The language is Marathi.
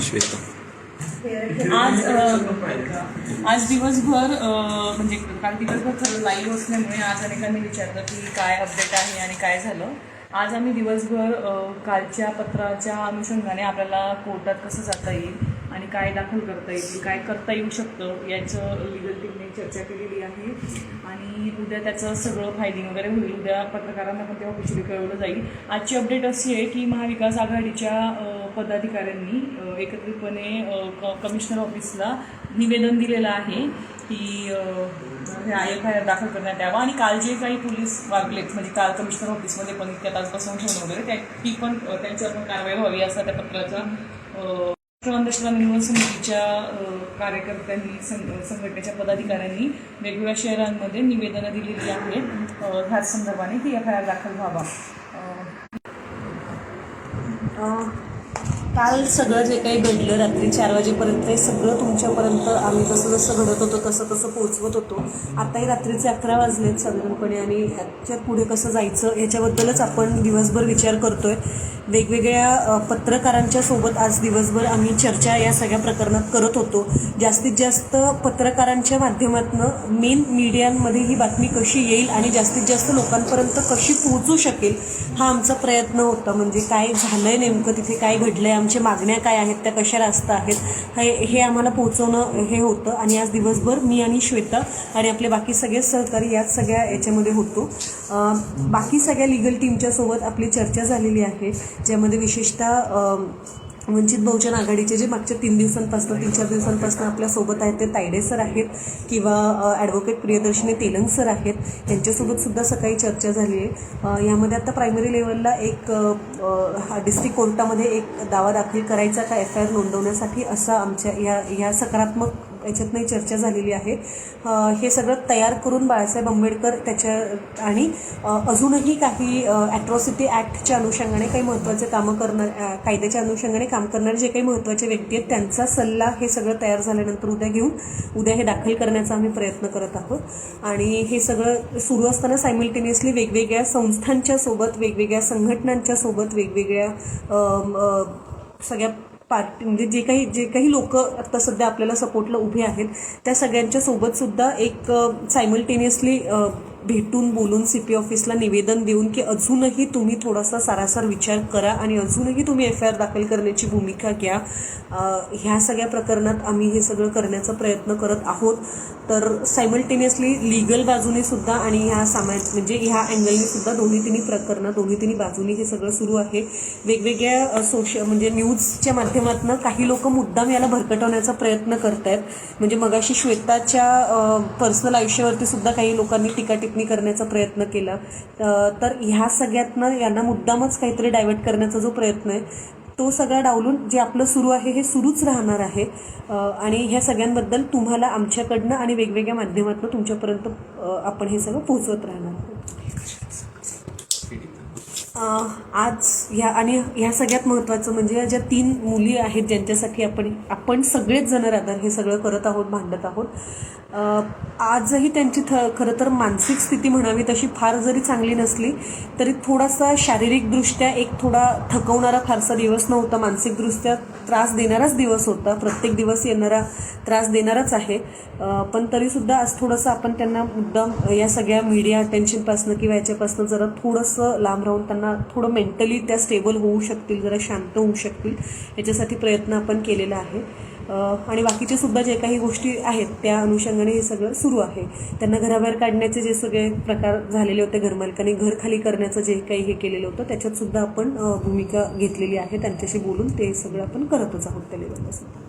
श्वेता. आज आज दिवसभर म्हणजे काल दिवसभर खरं लाईव्ह असल्यामुळे आज अनेकांनी विचारलं की काय अपडेट आहे आणि काय झालं. आज आम्ही दिवसभर कालच्या पत्राच्या अनुषंगाने आपल्याला कोर्टात कसं जाता येईल आणि काय दाखल करता येईल काय करता येऊ शकतं याचं लिगल टीमने चर्चा केलेली आहे. आणि उद्या त्याचं सगळं फायलिंग वगैरे होईल. उद्या पत्रकारांना पण ते ऑफिशियली कळवलं जाईल. आजची अपडेट अशी आहे की महाविकास आघाडीच्या पदाधिकाऱ्यांनी एकत्रितपणे क- कमिशनर ऑफिसला निवेदन दिलेलं आहे की हे आय एफ आय आर दाखल करण्यात यावा. आणि काल जे काही पोलीस वागलेत म्हणजे काल कमिशनर ऑफिसमध्ये पण इतक्या तास बसवून वगैरे त्या ती पण त्यांच्यावर पण कारवाई व्हावी असा त्या पत्राचा अंधश्रद्धा निर्मूलन समितीच्या कार्यकर्त्यांनी सं- संघटनेच्या पदाधिकाऱ्यांनी वेगवेगळ्या शहरांमध्ये निवेदनं दिलेली आहेत. अ, ह्याच संदर्भाने ती एफ आय आर दाखल व्हावा काल सगळं जे काही घडलं रात्री चार वाजेपर्यंत ते सगळं तुमच्यापर्यंत आम्ही जसं जसं घडत होतो तसं तसं पोहोचवत होतो. आताही रात्रीचे अकरा वाजलेत साधारणपणे आणि ह्याच्यात पुढे कसं जायचं याच्याबद्दलच आपण दिवसभर विचार करतो आहे वेगवेगळ्या पत्रकारांच्या सोबत आज दिवसभर आम्ही चर्चा या सगळ्या प्रकरणात करत होतो. जास्तीत जास्त पत्रकारांच्या माध्यमातून मेन मीडियांमध्ये ही बातमी कशी येईल आणि जास्तीत जास्त लोकांपर्यंत कशी पोहोचू शकेल हा आमचा प्रयत्न होता. म्हणजे काय झालं आहे नेमकं तिथे काय घडलं आहे आमच्या मागण्या काय आहेत त्या कशा रास्त आहेत हे हे आम्हाला पोहोचवणं हे होतं. आणि आज दिवसभर मी आणि श्वेता आणि आपले बाकी सगळे सहकारी याच सगळ्या याच्यामध्ये होतो. बाकी सगळ्या लिगल टीमच्या सोबत आपली चर्चा झालेली आहे ज्यामध्ये विशेषतः वंचित बहुजन आघाडीचे जे मागच्या तीन दिवसांपासून तीन चार दिवसांपासून आपल्यासोबत आहेत ते तायडे सर आहेत किंवा ॲडव्होकेट प्रियदर्शिनी तेलंग सर आहेत. यांच्यासोबत सुद्धा सकाळी चर्चा झाली आहे. यामध्ये आता प्रायमरी लेवलला एक डिस्ट्रिक्ट कोर्टामध्ये एक दावा दाखल करायचा का एफ आय आर नोंदवण्यासाठी असा आमच्या या या सकारात्मक याच्यातनंही चर्चा झालेली आहे. हे सगळं तयार करून बाळासाहेब आंबेडकर त्याच्या आणि अजूनही काही ॲट्रॉसिटी ॲक्टच्या अनुषंगाने काही महत्त्वाचे कामं करणार कायद्याच्या अनुषंगाने काम करणारे जे काही महत्त्वाचे व्यक्ती आहेत त्यांचा सल्ला हे सगळं तयार झाल्यानंतर उद्या घेऊन उद्या हे दाखल करण्याचा आम्ही प्रयत्न करत आहोत. आणि हे सगळं सुरू असताना सायमल्टेनियसली वेगवेगळ्या संस्थांच्या सोबत वेगवेगळ्या संघटनांच्या सोबत वेगवेगळ्या सगळ्या पार्टी म्हणजे जे काही जे काही लोक आता सध्या आपल्याला सपोर्टला उभे आहेत त्या सगळ्यांच्या सोबत सुद्धा एक सायमल्टेनियसली भेटून बोलून सी पी ऑफिसला निवेदन देऊन की अजूनही तुम्ही थोडासा सारासार विचार करा आणि अजूनही तुम्ही एफ आय आर दाखल करण्याची भूमिका घ्या. ह्या सगळ्या प्रकरणात आम्ही हे सगळं करण्याचा प्रयत्न करत आहोत. तर सायमल्टेनियसली लिगल बाजूने सुद्धा आणि ह्या सामाय म्हणजे ह्या अँगलने सुद्धा दोन्ही तिन्ही प्रकरणं दोन्ही तिन्ही बाजूनी हे सगळं सुरू आहे. वेगवेगळ्या सोश म्हणजे न्यूजच्या माध्यमातून काही लोक मुद्दाम याला भरकटवण्याचा प्रयत्न करत आहेत म्हणजे मगाशी श्वेताच्या पर्सनल आयुष्यावरती सुद्धा काही लोकांनी टीका टिप्पणी करण्याचा प्रयत्न केला. तर ह्या सगळ्यातनं यांना मुद्दामच काहीतरी डायव्हर्ट करण्याचा जो प्रयत्न आहे तो सगळा डावलून जे आपलं सुरू आहे हे सुरूच राहणार आहे. आणि ह्या सगळ्यांबद्दल तुम्हाला आमच्याकडनं आणि वेगवेगळ्या माध्यमातून तुमच्यापर्यंत आपण हे सगळं पोहोचवत राहणार. आहोत आज ह्या आणि ह्या सगळ्यात महत्त्वाचं म्हणजे ज्या तीन मुली आहेत ज्यांच्यासाठी आपण आपण सगळेच जण राहतात हे सगळं करत आहोत भांडत आहोत. आजही त्यांची थ खरं तर मानसिक स्थिती म्हणावी तशी फार जरी चांगली नसली तरी थोडासा शारीरिकदृष्ट्या एक थोडा थकवणारा फारसा दिवस नव्हता मानसिकदृष्ट्या. त्रास देणाराच दिवस होता. प्रत्येक दिवस येणारा त्रास देणाराच आहे. पण तरीसुद्धा आज थोडंसं आपण त्यांना मुद्दाम या सगळ्या मीडिया अटेन्शनपासनं किंवा याच्यापासनं जरा थोडंसं लांब राहून त्यांना थोडं मेंटली त्या स्टेबल होऊ शकतील जरा शांत होऊ शकतील. याच्यासाठी प्रयत्न आपण केलेला आहे. आणि बाकीचे सुद्धा जे काही गोष्टी आहेत त्या अनुषंगाने हे सगळं सुरू आहे. त्यांना घराबाहेर काढण्याचे जे सगळे प्रकार झालेले होते घरमालकाने घर खाली करण्याचं जे काही हे केलेलं होतं त्याच्यात सुद्धा आपण भूमिका घेतलेली आहे. त्यांच्याशी बोलून ते सगळं आपण करतच आहोत त्या लेवलला सुद्धा.